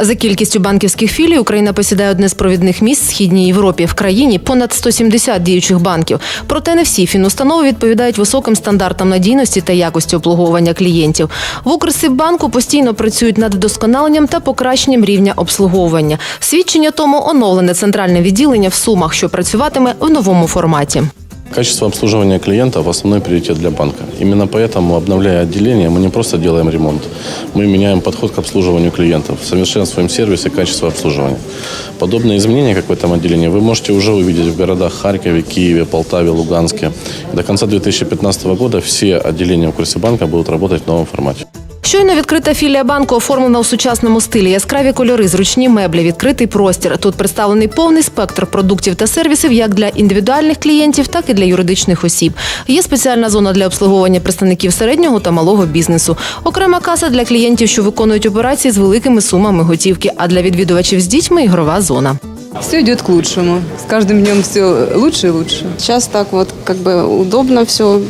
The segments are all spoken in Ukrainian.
За кількістю банківських філій Україна посідає одне з провідних місць в східній Європі. В країні понад 170 діючих банків. Проте не всі фінустанови відповідають високим стандартам надійності та якості обслуговування клієнтів. В Укрсиббанку постійно працюють над вдосконаленням та покращенням рівня обслуговування. Свідчення тому оновлене центральне відділення в Сумах, що працюватиме в новому форматі. Качество обслуживания клиентов – основной приоритет для банка. Именно поэтому, обновляя отделение, мы не просто делаем ремонт, мы меняем подход к обслуживанию клиентов, совершенствуем сервис и качество обслуживания. Подобные изменения, как в этом отделении, вы можете уже увидеть в городах Харькове, Киеве, Полтаве, Луганске. До конца 2015 года все отделения Укрсибанка будут работать в новом формате. Щойно відкрита філія банку оформлена у сучасному стилі. Яскраві кольори, зручні меблі, відкритий простір. Тут представлений повний спектр продуктів та сервісів як для індивідуальних клієнтів, так і для юридичних осіб. Є спеціальна зона для обслуговування представників середнього та малого бізнесу. Окрема каса для клієнтів, що виконують операції з великими сумами готівки. А для відвідувачів з дітьми ігрова зона. Все идет к лучшему. С каждым днем все лучше и лучше. Сейчас так вот как бы удобно все,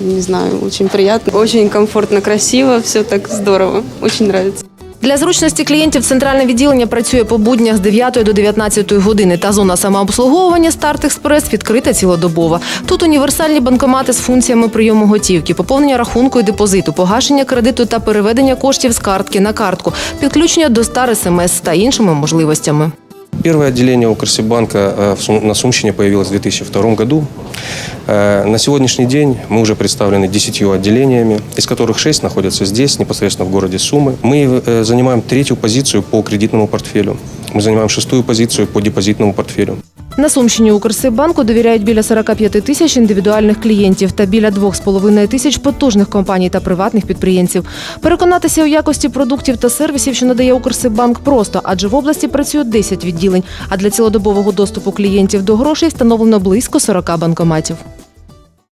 не знаю, очень приятно, очень комфортно, красиво, все так здорово, очень нравится. Для зручності клієнтів центральне відділення працює по буднях з 9 до 19 години. Та зона самообслуговування Старт Експрес відкрита цілодобово. Тут універсальні банкомати з функціями прийому готівки, поповнення рахунку і депозиту, погашення кредиту та переведення коштів з картки на картку, підключення до стар СМС та іншими можливостями. Первое отделение Укрсибанка э, в Сум- на Сумщине появилось в 2002 году. Э, На сегодняшний день мы уже представлены 10 отделениями, из которых 6 находятся здесь, непосредственно в городе Сумы. Мы э, занимаем третью позицию по кредитному портфелю. Мы занимаем шестую позицию по депозитному портфелю. На Сумщині Укрсиббанку довіряють біля 45 тисяч індивідуальних клієнтів та біля 2,5 тисяч потужних компаній та приватних підприємців. Переконатися у якості продуктів та сервісів, що надає Укрсиббанк, просто, адже в області працює 10 відділень. А для цілодобового доступу клієнтів до грошей встановлено близько 40 банкоматів.